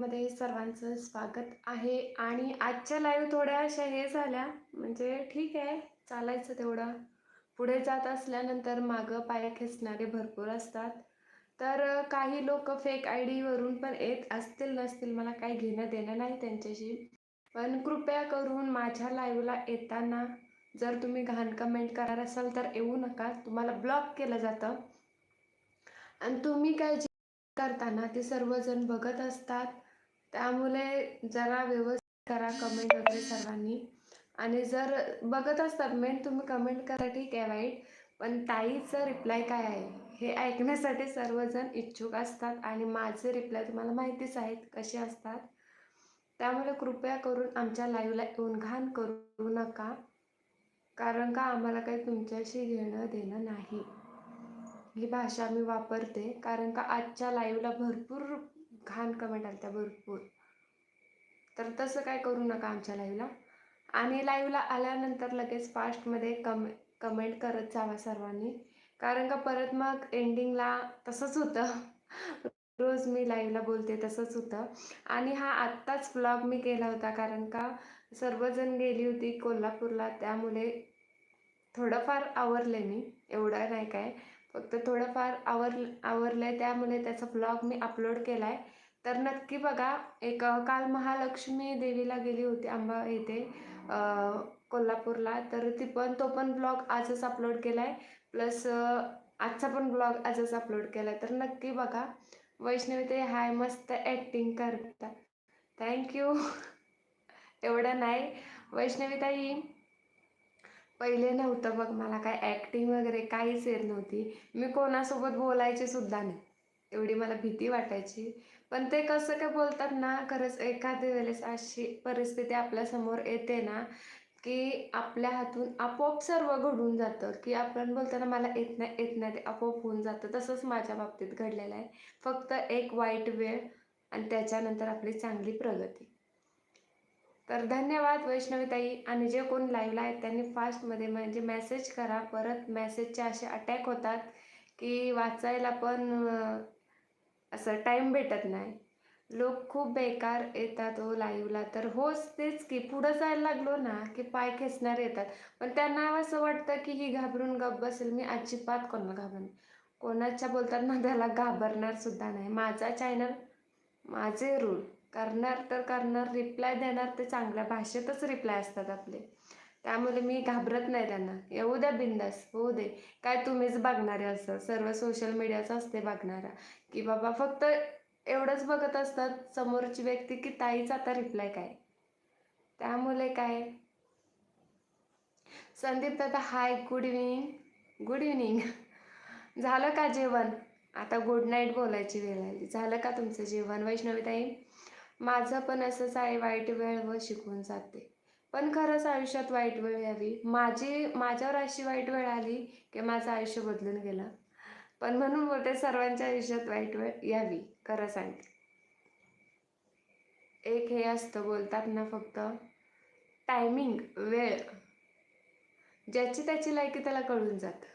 मध्ये सर्वांचं स्वागत आहे. आणि आजच्या लाईव्ह थोड्या अशा हे झाल्या. म्हणजे ठीक आहे चालायचं तेवढं. पुढे जात असल्यानंतर मागं पाय खेचणारे भरपूर असतात. तर काही लोक फेक आय डीवरून पण येत असतील नसतील मला काही घेणं देणं नाही त्यांच्याशी. पण कृपया करून माझ्या लाईव्हला येताना जर तुम्ही घाण कमेंट करणार असाल तर येऊ नका. तुम्हाला ब्लॉक केलं जातं. आणि तुम्ही काय जे करताना ते सर्वजण बघत असतात. त्यामुळे जरा व्यवस्थित करा कमेंट वगैरे सर्वांनी. आणि जर बघत असतात मेन तुम्ही कमेंट करा ठीक आहे वाईट पण ताईचं रिप्लाय काय आहे? हे ऐकण्यासाठी सर्वजण इच्छुक असतात आणि माझे रिप्लाय तुम्हाला माहितीच आहेत कसे असतात. त्यामुळे कृपया करून आमच्या लाईव्हला येऊन घाण करू नका कारण का आम्हाला काही तुमच्याशी घेणं देणं नाही. ही भाषा मी वापरते कारण का आजच्या लाईव्हला भरपूर घाण कमेंट आल्या त्या भरपूर. तर तसं काय करू नका आमच्या लाईव्हला आणि लाईव्हला आल्यानंतर लगेच फास्टमध्ये कमे कमेंट करत जावा सर्वांनी. कारण का परत मग एंडिंगला तसंच होतं. रोज मी लाईव्हला बोलते तसंच होतं. आणि हा आत्ताच ब्लॉग मी केला होता कारण का सर्वजण गेली होती कोल्हापूरला त्यामुळे थोडंफार आवरले मी. एवढं नाही काय. फक्त थोडंफार आवर आवरलं आहे त्यामुळे त्याचा ब्लॉग मी अपलोड केला आहे तर नक्की बघा एक काल महालक्ष्मी देवीला गेली होती आंबा येथे कोल्हापूरला. तर ती पण तो पण ब्लॉग आजच अपलोड केला आहे प्लस आजचा पण ब्लॉग आजच अपलोड केला आहे तर नक्की बघा वैष्णवी ते हाय मस्त ॲक्टिंग करतात थँक्यू एवढं नाही. वैष्णवी ताई पहिले नव्हतं बघ मला काय ॲक्टिंग वगैरे काहीच येत नव्हती. मी कोणासोबत बोलायची सुद्धा नाही. एवढी मला भीती वाटायची. पण ते कसं काय बोलतात ना खरंच एखाद्या वेळेस अशी परिस्थिती आपल्यासमोर येते ना की आपल्या हातून आपोआप सर्व घडून जातं. की आपण बोलताना मला येत नाही येत नाही ते आपोआप होऊन जातं. तसंच माझ्या बाबतीत घडलेलं आहे. फक्त एक वाईट वेळ आणि त्याच्यानंतर आपली चांगली प्रगती. तर धन्यवाद वैष्णवीताई. आणि जे कोण लाईव्हला आहेत त्यांनी फास्टमध्ये म्हणजे मेसेज करा. परत मेसेजचे असे अटॅक होतात की वाचायला पण असं टाईम भेटत नाही. लोक खूप बेकार येतात हो लाईव्हला तर होच तेच की पुढं जायला लागलो ना की पाय खेचणार येतात. पण त्यांना असं वाटतं की ही घाबरून गप बसेल. मी अजिबात कोणाला घाबरून कोणाच्या बोलतात ना त्याला घाबरणार सुद्धा नाही. माझा चॅनल माझे रूल करणार तर करणार रिप्लाय देणार ते चांगल्या भाषेतच रिप्लाय असतात आपले. त्यामुळे मी घाबरत नाही त्यांना. येऊ द्या बिंदास होऊ दे. काय तुम्हीच बघणारे असं सर्व सोशल मीडियाचं असते बघणारा. की बाबा फक्त एवढंच बघत असतात समोरची व्यक्ती की ताईचा आता रिप्लाय काय? त्यामुळे काय? संदीप दादा hi good evening good evening झालं का जेवण? आता गुड नाईट बोलायची वेळ आली. झालं का तुमचं जेवण वैष्णवीताई माझं पण असंच आहे वाईट वेळ व शिकून जाते. पण खरंच आयुष्यात वाईट वेळ यावी. माझी माझ्यावर अशी वाईट वेळ आली की माझं आयुष्य बदलून गेलं. पण म्हणून बोलते सर्वांच्या आयुष्यात वाईट वेळ यावी. खरं सांगते. एक हे असतं बोलतात ना फक्त टायमिंग वेळ. ज्याची त्याची लायकी त्याला कळून जातं.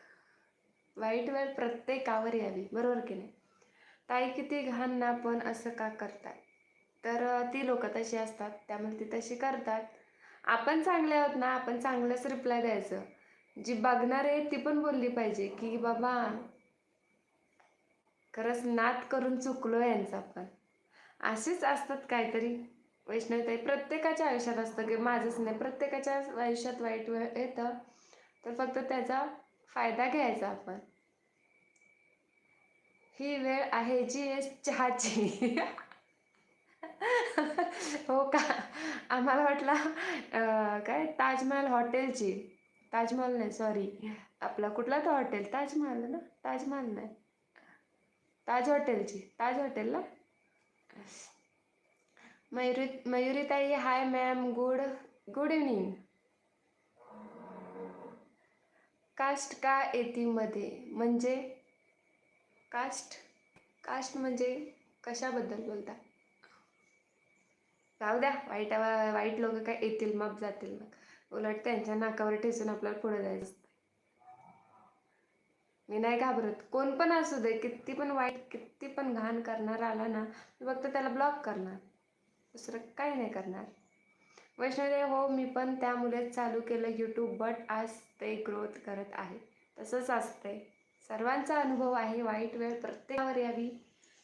वाईट वेळ प्रत्येकावर यावी. बरोबर की नाही? ताई किती घाण ना पण असं का करतात तर ती लोक तशी असतात. त्यामुळे ती तशी करतात. आपण चांगले आहोत ना आपण चांगलंच रिप्लाय द्यायचं. जी बघणार आहे ती पण बोलली पाहिजे की बाबा खरंच नाद करून चुकलो यांचा पण असेच असतात काहीतरी. वैष्णवताई प्रत्येकाच्या आयुष्यात असतं की माझंच नाही. प्रत्येकाच्या आयुष्यात वाईट वेळ येतं. तर फक्त त्याचा फायदा घ्यायचा आपण. ही वेळ आहे जी एस चहाची. हो का? आम्हाला वाटला काय ताजमहल हॉटेलची? ताजमहल नाही सॉरी आपला कुठला तो हॉटेल? ताजमहल ना? ताजमहल नाही. ताज हॉटेलची. ताज हॉटेल ना? Mayuri मयुरीताई hi ma'am good good evening caste का येतीमध्ये म्हणजे? कास्ट कास्ट म्हणजे कशाबद्दल बोलता? जाऊ द्या वाईट वाईट लोक काय येतील मग जातील मग. उलट त्यांच्या नाकावर ठेसून आपल्याला पुढे जायचं. असतं. मी नाही घाबरत. कोण पण असू दे किती पण वाईट किती पण घाण करणार आला ना मी फक्त त्याला ब्लॉक करणार. दुसरं काही नाही करणार. वैष्णवी हो मी पण त्यामुळेच चालू केलं यूट्यूब बट आज ते ग्रोथ करत आहे. तसंच असते सर्वांचा अनुभव आहे वाईट वेळ प्रत्येकावर यावी.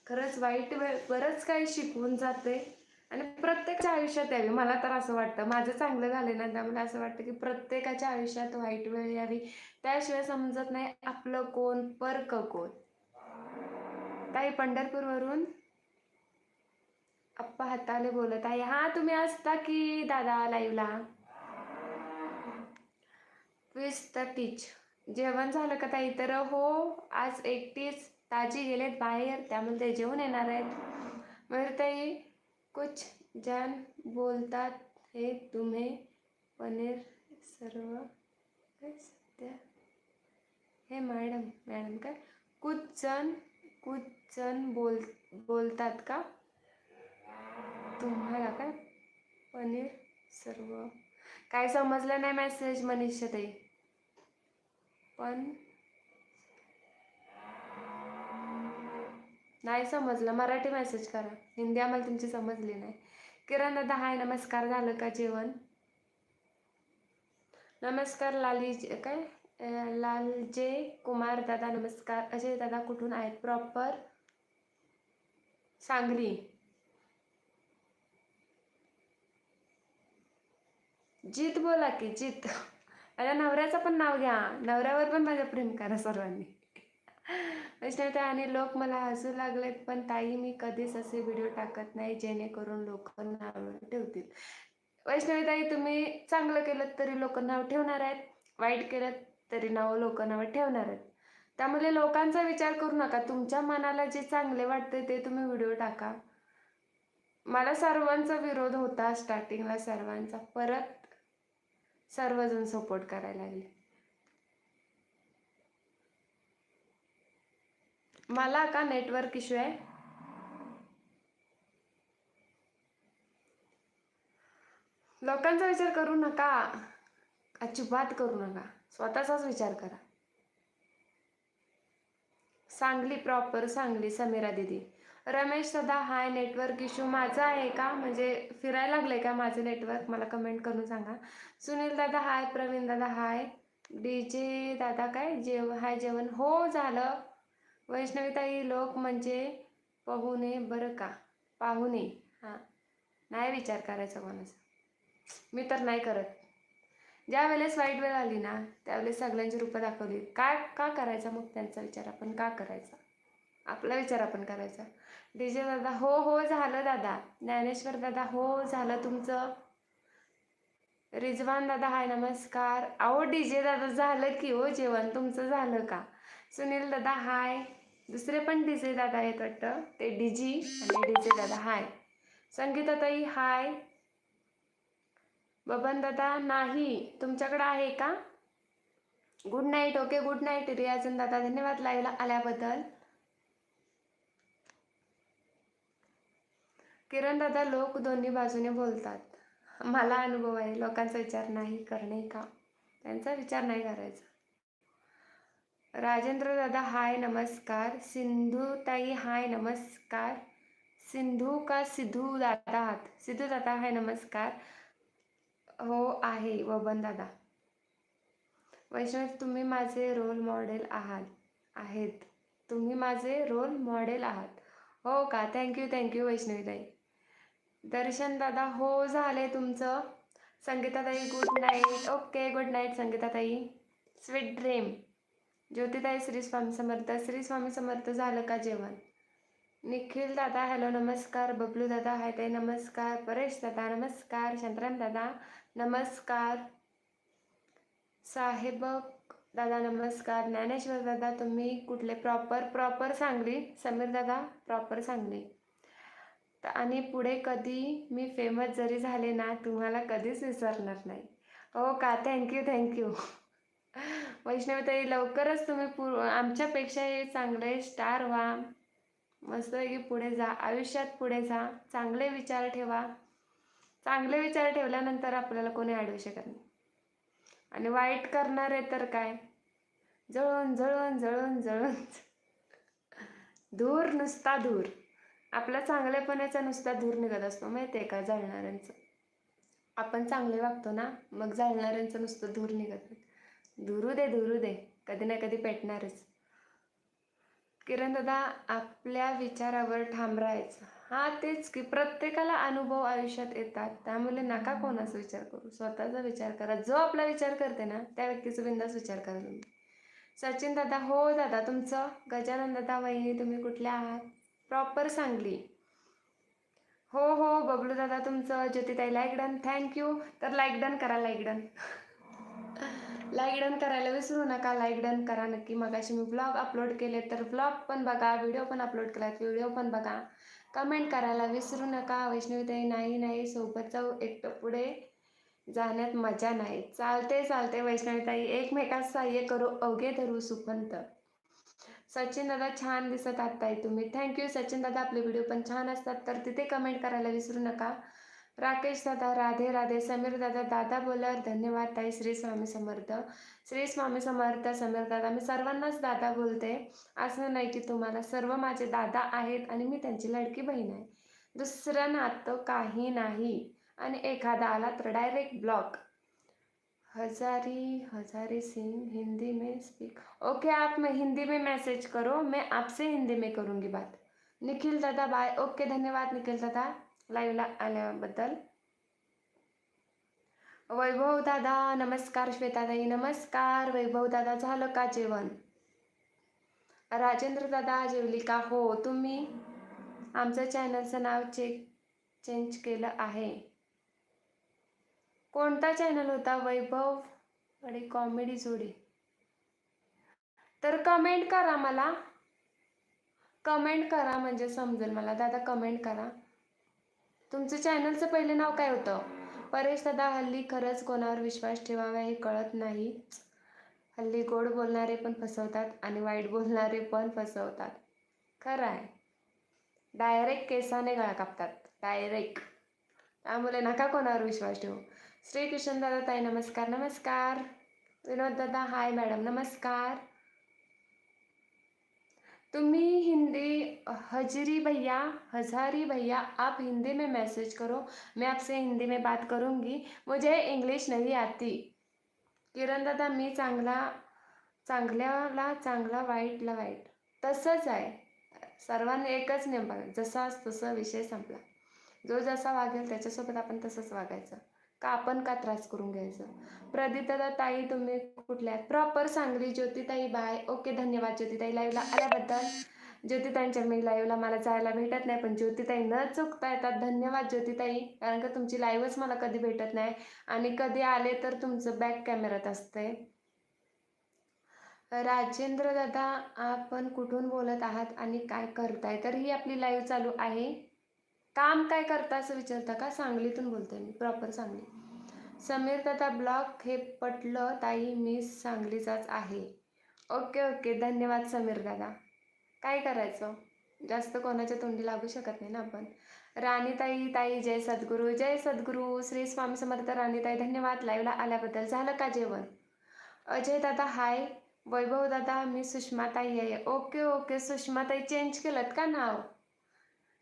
खरंच वाईट वेळ बरंच काही शिकवून जाते आणि प्रत्येकाच्या आयुष्यात यावी. मला तर असं वाटतं. माझं चांगलं झालं ना त्यामुळे असं वाटतं की प्रत्येकाच्या आयुष्यात वाईट वेळ यावी. त्याशिवाय समजत नाही आपलं कोण परक कोण. ताई पंढरपूरवरून अप्पा हाताले बोलत आहे. हा तुम्ही असता की दादा लाईव्हला प्लीज द टीच जेवण झालं का ताई? तर हो आज एकटीच. ताजी गेलेत बाहेर त्यामुळे ते जेवून येणार आहेत. मग ताई कुछ जन बोलतात हे तुम्ही पनीर सर्व सध्या हे मॅडम मॅडम काय? कुछ जण कुछ जण बोल बोलतात का? तुम्हाला काय? पनीर सर्व. काय समजलं नाही मॅसेज मनीषा ताई? पण नाही समजलं. मराठी मेसेज करा. हिंदी आम्हाला तुमची समजली नाही. किरण दादा हाय नमस्कार. झालं का जेवण? नमस्कार लाली काय? लालजे कुमार दादा नमस्कार. अजय दादा कुठून आहेत? प्रॉपर सांगली. जीत बोला की जीत. अरे नवऱ्याचं पण नाव घ्या. नवऱ्यावर पण माझं प्रेम करा सर्वांनी. वैष्णवी ताई आणि लोक मला हसू लागलेत पण ताई मी कधीच असे व्हिडिओ टाकत नाही जेणेकरून लोक नाव ठेवतील. वैष्णवी ताई तुम्ही चांगलं केलं तरी लोक नाव ठेवणार आहेत. वाईट केलं तरी नाव लोक नाव ठेवणार आहेत. त्यामुळे लोकांचा विचार करू नका. तुमच्या मनाला जे चांगले वाटते ते तुम्ही व्हिडिओ टाका. मला सर्वांचा विरोध होता स्टार्टिंगला सर्वांचा. परत सर्वजण सपोर्ट करायला लागले. मला का नेटवर्क इश्यू आहे? लोकांचा विचार करू नका. अजिबात करू नका. स्वतःचाच विचार करा. सांगली प्रॉपर सांगली समीरा दिदी. रमेश सदा हाय नेटवर्क इश्यू माझा आहे का? म्हणजे फिरायला लागलं आहे का माझं नेटवर्क मला कमेंट करून सांगा. सुनील दादा हाय प्रवीण दादा हाय. डी जे दादा काय? जेव हाय जेवण. हो झालं. वैष्णवीताई लोक म्हणजे पाहुणे बरं का? पाहुणे हां. नाही विचार करायचा कोणाचा. मी तर नाही करत. ज्या वेळेस वाईट वेळ आली ना त्यावेळेस सगळ्यांची रूपं दाखवली. काय का करायचा मग त्यांचा विचार? आपण का करायचा? आपला विचार आपण करायचा. डी जे दादा हो हो झालं दादा. ज्ञानेश्वर दादा हो झालं तुमचं. रिजवान दादा हाय नमस्कार. अहो डी जे दादा झालं की हो जेवण. तुमचं झालं का? सुनील दादा हाय. दुसरे पण डी जे दादा आहेत वाटतं. ते डी जी आणि डी जे दादा हाय. संगीताताई हाय. बबन दादा नाही. तुमच्याकडं आहे का? Good night okay good night रियाजन दादा. धन्यवाद लाईव्हला आल्याबद्दल. किरण दादा लोक दोन्ही बाजूने बोलतात. मला अनुभव आहे लोकांचा विचार नाही करणे का? त्यांचा विचार नाही करायचा. राजेंद्र दादा हाय नमस्कार. सिंधुताई हाय नमस्कार. सिंधू का सिद्धू दादा आहात? सिद्धू दादा हाय नमस्कार. हो आहे वबन दादा. वैष्णव तुम्ही माझे रोल मॉडेल आहात आहेत. तुम्ही माझे रोल मॉडेल आहात. हो का? Thank you thank you वैष्णवीताई. दर्शन दादा हो झाले तुमचं. संगीताताई good night okay good night संगीताताई. Sweet dream ज्योतिताई श्री स्वामी समर्थ. श्री स्वामी समर्थ झालं का जेवण? निखिल दादा हॅलो नमस्कार. बबलू दादा हाय ताई नमस्कार. परेश दादा नमस्कार. शांताराम दादा नमस्कार. साहेब दादा नमस्कार. ज्ञानेश्वर दादा तुम्ही कुठले? Proper proper Sangli. समीर दादा प्रॉपर सांगली. आणि पुढे कधी? मी फेमस जरी झाले ना तुम्हाला कधीच विसरणार नाही. हो का? थँक्यू थँक्यू वैष्णवताई लवकरच तुम्ही पु आमच्यापेक्षा हे चांगले स्टार व्हा. मस्तपैकी पुढे जा. आयुष्यात पुढे जा. चांगले विचार ठेवा. चांगले विचार ठेवल्यानंतर आपल्याला कोणी अडवू शकत नाही. आणि वाईट करणारे तर काय? जळून जळून जळून जळून. धूर नुसता धूर. आपला चांगलेपणाचा नुसता धूर निघत असतो. माहिती आहे का? जाळणाऱ्यांचं. आपण चांगले वागतो ना मग जाळणाऱ्यांचं नुसतं धूर निघत नाही. धुरू दे धुरू दे. कधी ना कधी पेटणारच. किरण दादा आपल्या विचारावर ठाम राहायचं. हा तेच की प्रत्येकाला अनुभव आयुष्यात येतात. त्यामुळे नका कोणाचा विचार करू. स्वतःचा विचार करा. जो आपला विचार करते ना त्या व्यक्तीचा बिंदास विचार करा तुम्ही. सचिन दादा हो दादा तुमचं? गजानन दादा वहिनी तुम्ही कुठल्या आहात? प्रॉपर सांगली. हो हो बबलू दादा तुमचं ज्योतिताई लाईक डन थँक्यू तर लाईक डन करा लाईक डन लाईक डन करायला विसरू नका लाईक डन करा नक्की. मगाशी मी ब्लॉग अपलोड केले तर ब्लॉग पण बघा व्हिडिओ पण अपलोड केला व्हिडिओ पण बघा. कमेंट करायला विसरू नका. वैष्णवीताई नाही नाही सोबत जाऊ एकटं पुढे. जाण्यात मजा नाही. चालते चालते वैष्णवीताई. एकमेकात सहाय्य करू. अवघे धरू सुपंत. सचिन दादा छान दिसत आहात तुम्ही. थँक्यू सचिन दादा आपले व्हिडिओ पण छान असतात. तर तिथे कमेंट करायला विसरू नका. राकेश दादा राधे राधे समीर दादा दादा बोलर धन्यवाद ताई श्री स्वामी समर्थ. श्री स्वामी समर्थ समीर दादा मी सर्वांनाच दादा बोलते. असं नाही की तुम्हाला सर्व माझे दादा आहेत आणि मी त्यांची लडकी बहीण आहे. दुसरं नातं काही नाही आणि एखादा आला तर डायरेक्ट ब्लॉक हजारी हजारी सिंह हिंदी में स्पीक ओके आप मैं हिंदी में मैसेज करो मैं आपसे हिंदी में करूँगी बात. निखिल दादा बाय ओके धन्यवाद निखिल दादा. लाईव्हला आल्याबद्दल. वैभव दादा नमस्कार श्वेताताई नमस्कार. वैभव दादा झालं का जेवण? राजेंद्र दादा जेवली का? हो तुम्ही? आमचं चॅनलचं नाव चेक चेंज केलं आहे. कोणता चॅनल होता वैभव? आणि कॉमेडी जोडी. तर कमेंट करा मला. कमेंट करा म्हणजे समजेल मला. दादा कमेंट करा. तुमचं चॅनलचं पहिले नाव काय होतं? परेश दादा हल्ली खरंच कोणावर विश्वास ठेवावा हे कळत नाही. हल्ली गोड बोलणारे पण फसवतात आणि वाईट बोलणारे पण फसवतात. खरं आहे डायरेक्ट केसाने गळा कापतात. डायरेक्ट. त्यामुळे नका कोणावर विश्वास ठेवू. श्रीकृष्ण दादा ताई नमस्कार नमस्कार. विनोद दादा हाय मॅडम नमस्कार. तुम्ही हिंदी हजरी भैया हजारी भैया आप हिंदी में मैसेज करो। मैं आपसे हिंदी में बात करूँगी। मुझे इंग्लिश नहीं आती। किरण दादा मी चांगला चांगल्याला चांगला वाईटला वाईट। तसंच आहे. सर्वांनी एकच नियम बघा. जसा तसं विषय संपला. जो जसा वागेल त्याच्यासोबत आपण तसंच वागायचं. का आपण का त्रास करून घ्यायचं? प्रदीपदादा ताई तुम्ही कुठल्या? प्रॉपर सांगली ज्योतिताई बाय. ओके धन्यवाद ज्योतिताई. लाईव्हला आल्याबद्दल. ज्योतिताईंच्या मी लाईव्हला मला जायला भेटत नाही पण ज्योतिताई न चुकता येतात. धन्यवाद ज्योतिताई. कारण का तुमची लाईव्हच मला कधी भेटत नाही. आणि कधी आले तर तुमचं बॅक कॅमेरात असते राजेंद्र दादा आपण कुठून बोलत आहात आणि काय करताय? तर ही आपली लाईव्ह चालू आहे. काम काय करता असं विचारता का? सांगलीतून बोलते मी प्रॉपर सांगली. समीर दादा ब्लॉग हे पटलं ताई मी सांगलीचाच आहे. ओके ओके धन्यवाद समीर दादा. काय करायचं? जास्त कोणाच्या तोंडी लागू शकत नाही ना आपण. राणीताई ताई जय सद्गुरू जय सद्गुरू. श्री स्वामी समर्थ राणीताई धन्यवाद. लाईव्हला आल्याबद्दल झालं का जेवण? अजय दादा हाय. वैभव दादा मी सुषमाताई आहे. ओके ओके सुषमाताई चेंज केलं का नाव?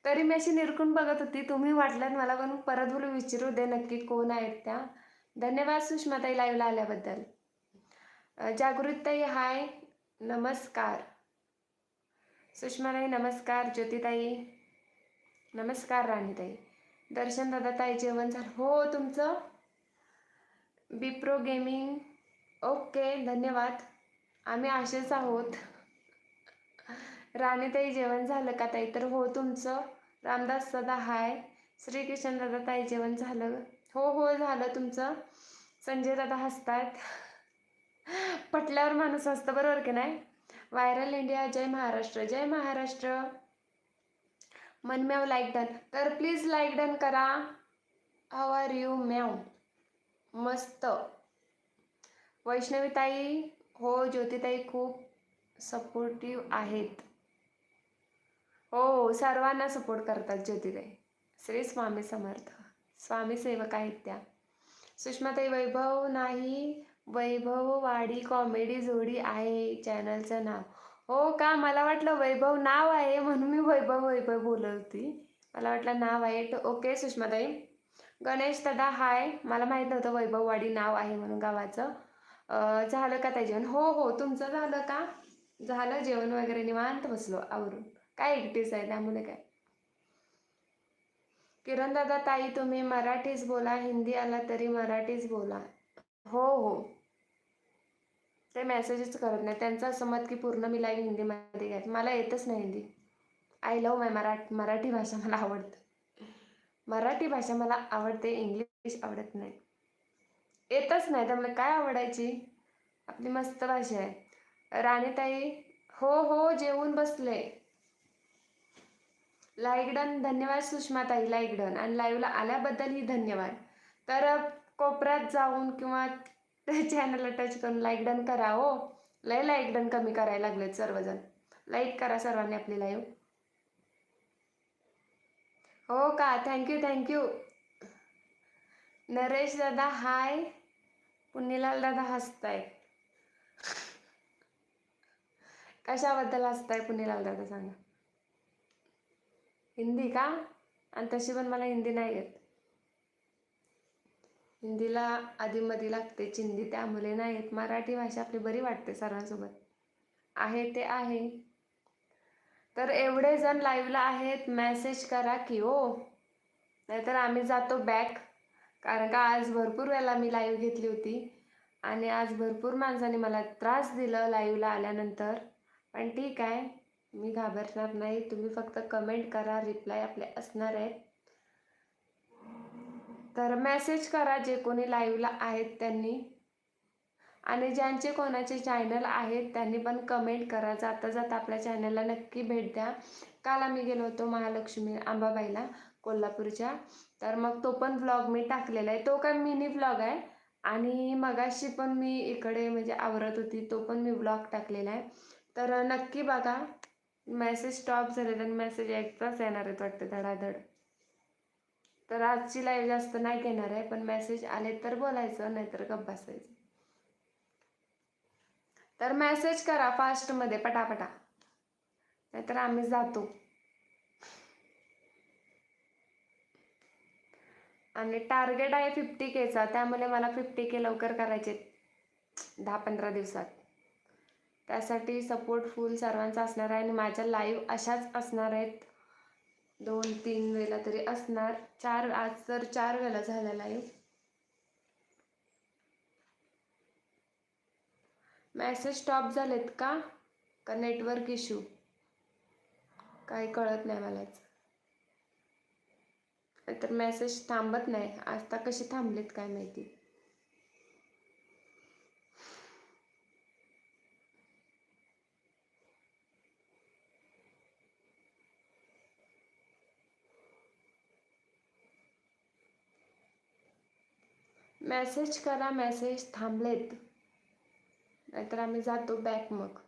तरी मी अशी निरकून बघत होती. तुम्ही वाटल्यात मला पण परत बोलू विचारू दे नक्की कोण आहेत त्या. धन्यवाद सुषमाताई लाईव्हला आल्याबद्दल. जागृतताई हाय नमस्कार. सुषमाताई नमस्कार. ज्योतिताई नमस्कार राणीताई. दर्शन दादा ताई जेवण झालं. हो तुमचं? बिप्रो गेमिंग ओके धन्यवाद. आम्ही असेच आहोत. राणीताई जेवण झालं का ताई? तर हो तुमचं. रामदास दादा हाय. श्रीकृष्ण दादा ताई जेवण झालं? हो हो झालं तुमचं. संजय दादा हसतात. पटल्यावर माणूस हसतं बरोबर की नाही? व्हायरल इंडिया जय महाराष्ट्र जय महाराष्ट्र. मनम्याव लाईक डन तर प्लीज लाईक डन करा. हाव आर यू म्याव मस्त. वैष्णवीताई हो ज्योतिताई खूप सपोर्टिव्ह आहेत. हो हो सर्वांना सपोर्ट करतात ज्योतिताई श्री स्वामी समर्थ. स्वामी सेवक आहेत त्या. सुषमाताई वैभव नाही. वैभव वाडी कॉमेडी जोडी आहे चॅनलचं नाव. हो का? मला वाटलं वैभव नाव आहे म्हणून मी वैभव वैभव बोलत होती. मला वाटलं नाव आहे. ओके सुषमाताई. गणेश दादा हाय मला माहीत नव्हतं वैभववाडी नाव आहे म्हणून गावाचं. झालं का त्या जेवण? हो हो तुमचं झालं का? झालं जेवण वगैरे निवांत बसलो आवरून. काय एकटीच आहे त्यामुळे काय? किरण दादा ताई तुम्ही मराठीच बोला हिंदी आला तरी मराठीच बोला. हो हो. ते मेसेजच करत नाही. त्यांचं असं मत की पूर्ण मी लाईव्ह हिंदीमध्ये घ्यायचं. मला येतच नाही Hindi. I love my Marathi Marathi भाषा मला आवडते. मराठी भाषा मला आवडते इंग्लिश आवडत नाही. येतच नाही त्यामुळे काय आवडायची? आपली मस्त भाषा आहे. राणीताई हो हो जेवून बसले. Like done. धन्यवाद सुषमाताई लाईक डन. आणि लाईव्हला आल्याबद्दलही धन्यवाद. तर कोपऱ्यात जाऊन किंवा चॅनलला टच करून लाईक डन करा हो. लय लाईक डन कमी करायला लागलेत सर्वजण. लाईक करा सर्वांनी आपली लाईव्ह हो का? थँक्यू थँक्यू नरेश दादा हाय पुण्यलाल दादा हसताय कशाबद्दल हसताय पुण्यलाल दादा सांगा. हिंदी का? आणि तशी पण मला हिंदी नाही येत. हिंदीला आधीमध्ये लागते चिंदी त्यामुळे नाही येत. मराठी भाषा आपली बरी वाटते सर्वांसोबत. आहे ते आहे. तर एवढे जण लाईव्हला आहेत मॅसेज करा की हो. नाहीतर आम्ही जातो बॅक कारण का आज भरपूर वेळेला मी लाईव्ह घेतली होती. आणि आज भरपूर माणसाने मला त्रास दिलं लाईव्हला आल्यानंतर. पण ठीक आहे. मी घाबरणार नाही. तुम्ही फक्त कमेंट करा. रिप्लाय आपले असणार आहेत. तर मेसेज करा जे कोणी लाईव्हला आहेत त्यांनी. आणि ज्यांचे कोणाचे चॅनल आहेत त्यांनी पण कमेंट करा. जाता जाता आपल्या चॅनलला नक्की भेट द्या. काल आम्ही गेलो होतो महालक्ष्मी आंबाबाईला कोल्हापूरच्या. तर मग तो पण व्लॉग मी टाकलेला आहे. तो काय मिनी व्लॉग आहे. आणि मगाशी पण मी इकडे म्हणजे आवरत होती. तो पण मी व्लॉग टाकलेला आहे. तर नक्की बघा. मेसेज स्टॉप झाले तर मेसेज एकदाच येणार आहेत वाटतं धडाधड. तर आजची लाईव्ह जास्त नाही घेणार आहे पण मेसेज आले तर बोलायचं नाहीतर गप्प बसायचं. तर मेसेज करा फास्टमध्ये पटापटा. नाहीतर आम्ही जातो. आणि टार्गेट आहे फिफ्टी केचा त्यामुळे मला फिफ्टी के लवकर करायचे दहा पंधरा दिवसात. त्यासाठी सपोर्ट फुल सर्वांचा असणार आहे आणि माझ्या लाईव्ह अशाच असणार आहेत. दोन तीन वेळेला तरी असणार. चार आज तर चार वेळेला झाल्या लाईव्ह मॅसेज स्टॉप झालेत का? का नेटवर्क इश्यू काही कळत नाही मलाच तर मेसेज थांबत नाही. आता कशी थांबलेत काय माहिती. मेसेज करा मेसेज थांबलेत. नाहीतर आम्ही जातो बॅक मग.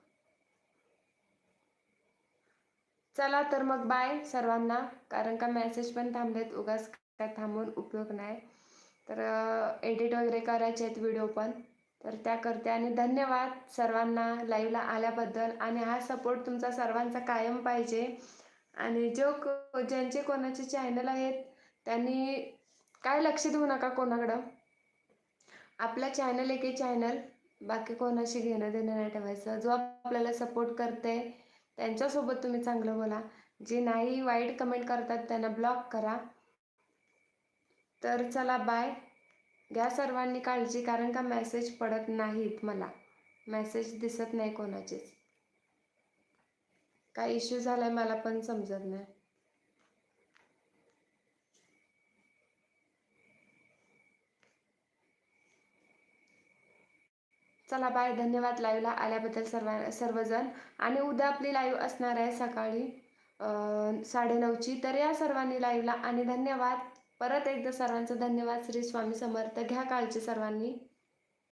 चला तर मग बाय सर्वांना. कारण का मेसेज पण थांबलेत. उगाच काय थांबून उपयोग नाही. तर एडिट वगैरे करायचे आहेत व्हिडिओ पण. तर त्या करते आणि धन्यवाद सर्वांना लाईव्हला आल्याबद्दल. आणि हा सपोर्ट तुमचा सर्वांचा कायम पाहिजे. आणि जो ज्यांचे कोणाचे चॅनल आहेत त्यांनी काय लक्ष देऊ नका कोणाकडं? आपला चॅनल एक चॅनल बाकी कोणाशी घेणं देणं नाही ठेवायचं. जो आपल्याला सपोर्ट करते त्यांच्यासोबत तुम्ही चांगलं बोला. जे नाही वाईट कमेंट करतात त्यांना ब्लॉक करा. तर चला बाय घ्या सर्वांनी काळजी कारण का मेसेज पडत नाहीत मला. मेसेज दिसत नाही कोणाचेच. काय इश्यू आहे मला पण समजत नाही. चला बाय. धन्यवाद लाईव्हला आल्याबद्दल सर्व सर्वजण. आणि उद्या आपली लाईव्ह असणार आहे सकाळी साडेनऊची. तर या सर्वांनी लाईव्हला आणि धन्यवाद. परत एकदा सर्वांचं धन्यवाद. श्री स्वामी समर्थ. घ्या काळजी सर्वांनी.